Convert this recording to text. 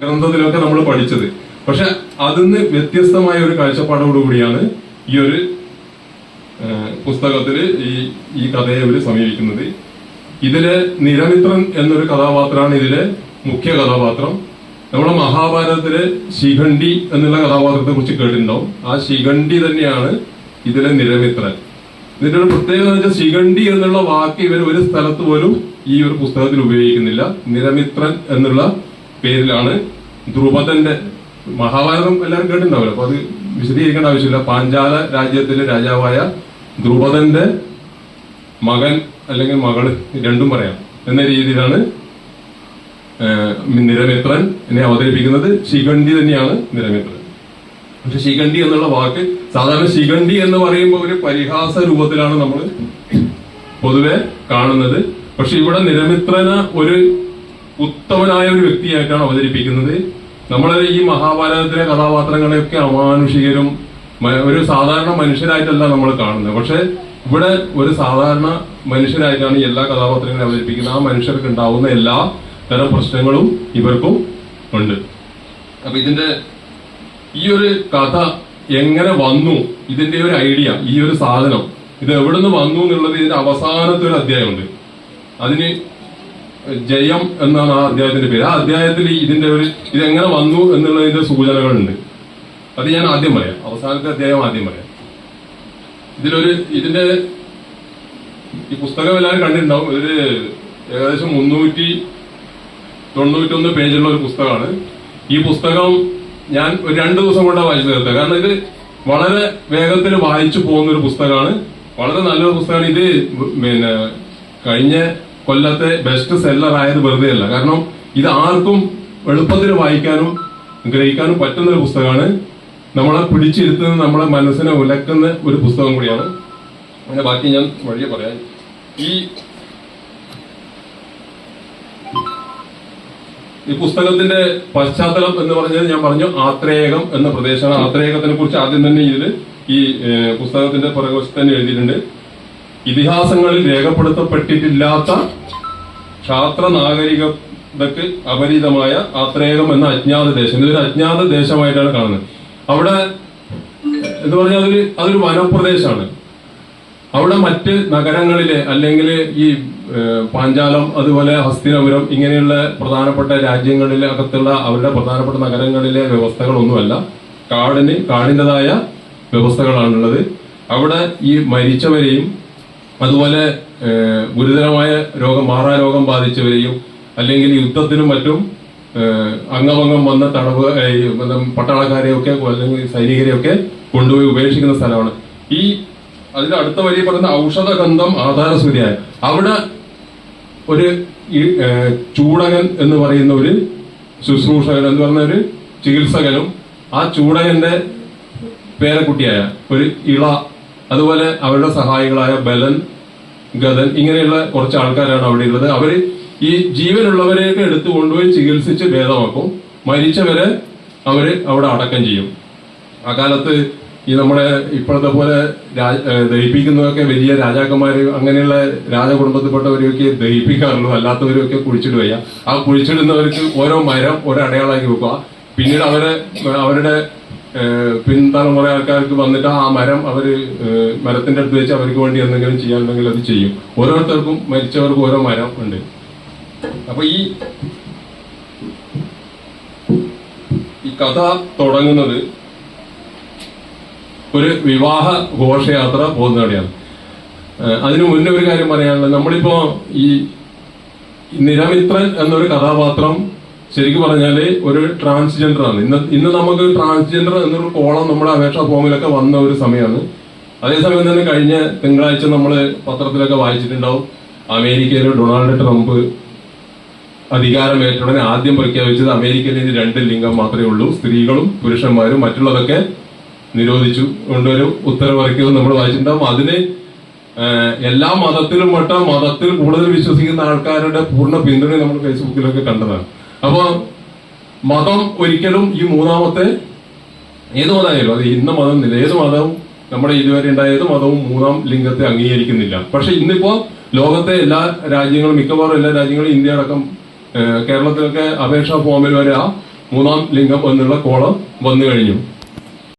ഗ്രന്ഥത്തിലൊക്കെ നമ്മൾ പഠിച്ചത്. പക്ഷെ അതിന്ന് വ്യത്യസ്തമായ ഒരു കാഴ്ചപ്പാടോടുകൂടിയാണ് ഈ ഒരു പുസ്തകത്തിൽ ഈ ഈ കഥയെ ഇവർ സമീപിക്കുന്നത്. ഇതിലെ നിരമിത്രൻ എന്നൊരു കഥാപാത്രമാണ് ഇതിലെ മുഖ്യ കഥാപാത്രം. നമ്മുടെ മഹാഭാരതത്തിലെ ശിഖണ്ഡി എന്നുള്ള കഥാപാത്രത്തെ കുറിച്ച് കേട്ടിട്ടുണ്ടാവും. ആ ശിഖണ്ഡി തന്നെയാണ് ഇതിലെ നിരമിത്രൻ. ഇതിന്റെ ഒരു പ്രത്യേകത എന്ന് വെച്ചാൽ ശിഖണ്ഡി എന്നുള്ള വാക്ക് ഇവർ ഒരു സ്ഥലത്ത് പോലും ഈ ഒരു പുസ്തകത്തിൽ ഉപയോഗിക്കുന്നില്ല. നിരമിത്രൻ എന്നുള്ള പേരിലാണ് ധ്രുപദന്റെ മഹാഭാരതം എല്ലാവരും കേട്ടിട്ടുണ്ടാവില്ല. അപ്പൊ അത് വിശദീകരിക്കേണ്ട ആവശ്യമില്ല. പാഞ്ചാല രാജ്യത്തിലെ രാജാവായ ധ്രുപദന്റെ മകൻ അല്ലെങ്കിൽ മകൾ രണ്ടും പറയാം. എന്ന രീതിയിലാണ് നിരമിത്രൻ എന്നെ അവതരിപ്പിക്കുന്നത്. ശിഖണ്ഡി തന്നെയാണ് നിരമിത്രൻ. പക്ഷെ ശിഖണ്ഡി എന്നുള്ള വാക്ക് സാധാരണ ശിഖണ്ഡി എന്ന് പറയുമ്പോൾ ഒരു പരിഹാസ രൂപത്തിലാണ് നമ്മൾ പൊതുവെ കാണുന്നത്. പക്ഷെ ഇവിടെ നിരമിത്രന ഒരു ഉത്തമനായ ഒരു വ്യക്തിയായിട്ടാണ് അവതരിപ്പിക്കുന്നത്. നമ്മൾ ഈ മഹാഭാരതത്തിലെ കഥാപാത്രങ്ങളെയൊക്കെ അമാനുഷികരും ഒരു സാധാരണ മനുഷ്യരായിട്ടല്ല നമ്മൾ കാണുന്നത്. പക്ഷെ ഇവിടെ ഒരു സാധാരണ മനുഷ്യരായിട്ടാണ് എല്ലാ കഥാപാത്രങ്ങളെ അവതരിപ്പിക്കുന്നത്. ആ മനുഷ്യർക്ക് ഉണ്ടാവുന്ന എല്ലാ തരം പ്രശ്നങ്ങളും ഇവർക്കും ഉണ്ട്. അപ്പൊ ഇതിന്റെ ഈ ഒരു കഥ എങ്ങനെ വന്നു? ഇതിന്റെ ഒരു ഐഡിയ ഈ ഒരു സാധനം. ഇത് എവിടെ നിന്ന് വന്നു എന്നുള്ളത് ഇതിന്റെ അവസാനത്തെ ഒരു അധ്യായമുണ്ട്. അതിന് ജയം എന്നാണ് ആ അധ്യായത്തിന്റെ പേര്. ആ അധ്യായത്തിൽ ഇതിന്റെ ഒരു ഇത് എങ്ങനെ വന്നു എന്നുള്ളതിന്റെ സൂചനകളുണ്ട്. അത് ഞാൻ ആദ്യം പറയാം. അവസാനത്തെ അധ്യായം ആദ്യം പറയാം. ഇതിലൊരു ഇതിന്റെ ഈ പുസ്തകം എല്ലാവരും കണ്ടിട്ടുണ്ടാവും. ഒരു ഏകദേശം മുന്നൂറ്റി തൊണ്ണൂറ്റൊന്ന് പേജുള്ള ഒരു പുസ്തകമാണ്. ഈ പുസ്തകം ഞാൻ ഒരു രണ്ട് ദിവസം കൊണ്ടാണ് വായിച്ചു തീർത്തത്. കാരണം ഇത് വളരെ വേഗത്തിൽ വായിച്ചു പോകുന്ന ഒരു പുസ്തകമാണ്. വളരെ നല്ലൊരു പുസ്തകമാണ്. ഇത് പിന്നെ കഴിഞ്ഞ കൊല്ലത്തെ ബെസ്റ്റ് സെല്ലർ ആയത് വെറുതെ അല്ല കാരണം ഇത് ആർക്കും എളുപ്പത്തിൽ വായിക്കാനും ഗ്രഹിക്കാനും പറ്റുന്ന ഒരു പുസ്തകമാണ്. നമ്മളെ പിടിച്ചിരുത്തുന്ന നമ്മളെ മനസ്സിനെ ഉലക്കുന്ന ഒരു പുസ്തകം കൂടിയാണ്. അങ്ങനെ ബാക്കി ഞാൻ വഴിയെ പറയാം. ഈ ഈ പുസ്തകത്തിന്റെ പശ്ചാത്തലം എന്ന് പറഞ്ഞത് ഞാൻ പറഞ്ഞു ആത്രേയകം എന്ന പ്രദേശമാണ്. ആത്രേയകത്തിനെ കുറിച്ച് ആദ്യം തന്നെ ഇതിൽ ഈ പുസ്തകത്തിന്റെ പുറകുവശത്ത് തന്നെ എഴുതിയിട്ടുണ്ട്. ഇതിഹാസങ്ങളിൽ രേഖപ്പെടുത്തപ്പെട്ടിട്ടില്ലാത്ത ക്ഷാത്ര നാഗരികതക്ക് അപരിതമായ ആത്രേകം എന്ന അജ്ഞാത ദേശം. ഇതൊരു അജ്ഞാത ദേശമായിട്ടാണ് കാണുന്നത്. അവിടെ എന്ന് പറഞ്ഞാൽ അതൊരു അതൊരു വനപ്രദേശമാണ്. അവിടെ മറ്റ് നഗരങ്ങളിലെ അല്ലെങ്കിൽ ഈ പാഞ്ചാലം അതുപോലെ ഹസ്തിനപുരം ഇങ്ങനെയുള്ള പ്രധാനപ്പെട്ട രാജ്യങ്ങളിലെ അകത്തുള്ള അവരുടെ പ്രധാനപ്പെട്ട നഗരങ്ങളിലെ വ്യവസ്ഥകളൊന്നുമല്ല. കാടിന് കാടിന്റെതായ വ്യവസ്ഥകളാണുള്ളത്. അവിടെ ഈ മരിച്ചവരെയും അതുപോലെ ഗുരുതരമായ രോഗം മാറാ രോഗം ബാധിച്ചവരെയും അല്ലെങ്കിൽ യുദ്ധത്തിനും മറ്റും അംഗമംഗം വന്ന തടവ് പട്ടാളക്കാരെയൊക്കെ അല്ലെങ്കിൽ സൈനികരെയൊക്കെ കൊണ്ടുപോയി ഉപേക്ഷിക്കുന്ന സ്ഥലമാണ്. ഈ അതിന്റെ അടുത്ത വരി പറയുന്ന ഔഷധഗന്ധം ആധാരസൂര്യായ. അവിടെ ഒരു ചൂടകൻ എന്ന് പറയുന്ന ഒരു ശുശ്രൂഷകൻ എന്ന് പറയുന്ന ഒരു ചികിത്സകനും ആ ചൂടകന്റെ പേരക്കുട്ടിയായ ഒരു ഇള അതുപോലെ അവരുടെ സഹായികളായ ബലൻ ഗതൻ ഇങ്ങനെയുള്ള കുറച്ച് ആൾക്കാരാണ് അവിടെ ഉള്ളത്. അവർ ഈ ജീവനുള്ളവരെയൊക്കെ എടുത്തു കൊണ്ടുപോയി ചികിത്സിച്ച് ഭേദമാക്കും. മരിച്ചവരെ അവർ അവിടെ അടക്കം ചെയ്യും. ആ കാലത്ത് ഈ നമ്മുടെ ഇപ്പോഴത്തെ പോലെ ദഹിപ്പിക്കുന്നതൊക്കെ വലിയ രാജാക്കന്മാർ അങ്ങനെയുള്ള രാജകുടുംബത്തിൽപ്പെട്ടവരെയൊക്കെ ദഹിപ്പിക്കാറുള്ളൂ. അല്ലാത്തവരൊക്കെ കുഴിച്ചിടുക ആ കുഴിച്ചിടുന്നവർക്ക് ഓരോ മരം ഓരോ അടയാളാക്കി വെക്കുക. പിന്നീട് അവരെ അവരുടെ പിൻതലമുറ ആൾക്കാർക്ക് വന്നിട്ട് ആ മരം അവർ മരത്തിന്റെ അടുത്ത് വെച്ച് അവർക്ക് വേണ്ടി എന്തെങ്കിലും ചെയ്യാനുണ്ടെങ്കിൽ അത് ചെയ്യും. ഓരോരുത്തർക്കും മരിച്ചവർക്ക് ഓരോ മരം ഉണ്ട്. അപ്പൊ ഈ ഈ കഥ തുടങ്ങുന്നത് ഒരു വിവാഹ ഘോഷയാത്ര പോകുന്നവിടെയാണ്. അതിനു മുന്നേ ഒരു കാര്യം പറയാനുള്ളത്. നമ്മളിപ്പോ ഈ നിരമിത്രൻ എന്നൊരു കഥാപാത്രം ശരിക്കും പറഞ്ഞാൽ ഒരു ട്രാൻസ്ജെൻഡർ ആണ്. ഇന്ന് ഇന്ന് നമുക്ക് ട്രാൻസ്ജെൻഡർ എന്നൊരു കോളം നമ്മുടെ അപേക്ഷാ ഫോമിലൊക്കെ വന്ന ഒരു സമയമാണ് അതേസമയം തന്നെ കഴിഞ്ഞ തിങ്കളാഴ്ച നമ്മൾ പത്രത്തിലൊക്കെ വായിച്ചിട്ടുണ്ടാവും. അമേരിക്കയിൽ ഡൊണാൾഡ് ട്രംപ് അധികാരമേറ്റുടനെ ആദ്യം പ്രഖ്യാപിച്ചത് അമേരിക്കയിൽ രണ്ട് ലിംഗം മാത്രമേ ഉള്ളൂ. സ്ത്രീകളും പുരുഷന്മാരും മറ്റുള്ളതൊക്കെ നിരോധിച്ചു. കൊണ്ടൊരു ഉത്തരവിറക്കിയത് നമ്മൾ വായിച്ചിട്ടുണ്ടാവും. അതിന് എല്ലാ മതത്തിലും പെട്ട മതത്തിൽ കൂടുതൽ വിശ്വസിക്കുന്ന ആൾക്കാരുടെ പൂർണ പിന്തുണ നമ്മൾ ഫേസ്ബുക്കിലൊക്കെ കണ്ടതാണ്. അപ്പോ മതം ഒരിക്കലും ഈ മൂന്നാമത്തെ ഏത് മതമായാലും അത് ഇന്ന മതം എന്നില്ല ഏത് മതവും നമ്മുടെ ഇതുവരെ ഉണ്ടായ ഏത് മതവും മൂന്നാം ലിംഗത്തെ അംഗീകരിക്കുന്നില്ല. പക്ഷെ ഇന്നിപ്പോ ലോകത്തെ എല്ലാ രാജ്യങ്ങളും മിക്കവാറും എല്ലാ രാജ്യങ്ങളും ഇന്ത്യ അടക്കം കേരളത്തിലൊക്കെ അപേക്ഷാ ഫോമിൽ വരെ ആ മൂന്നാം ലിംഗം എന്നുള്ള കോളം വന്നു കഴിഞ്ഞു.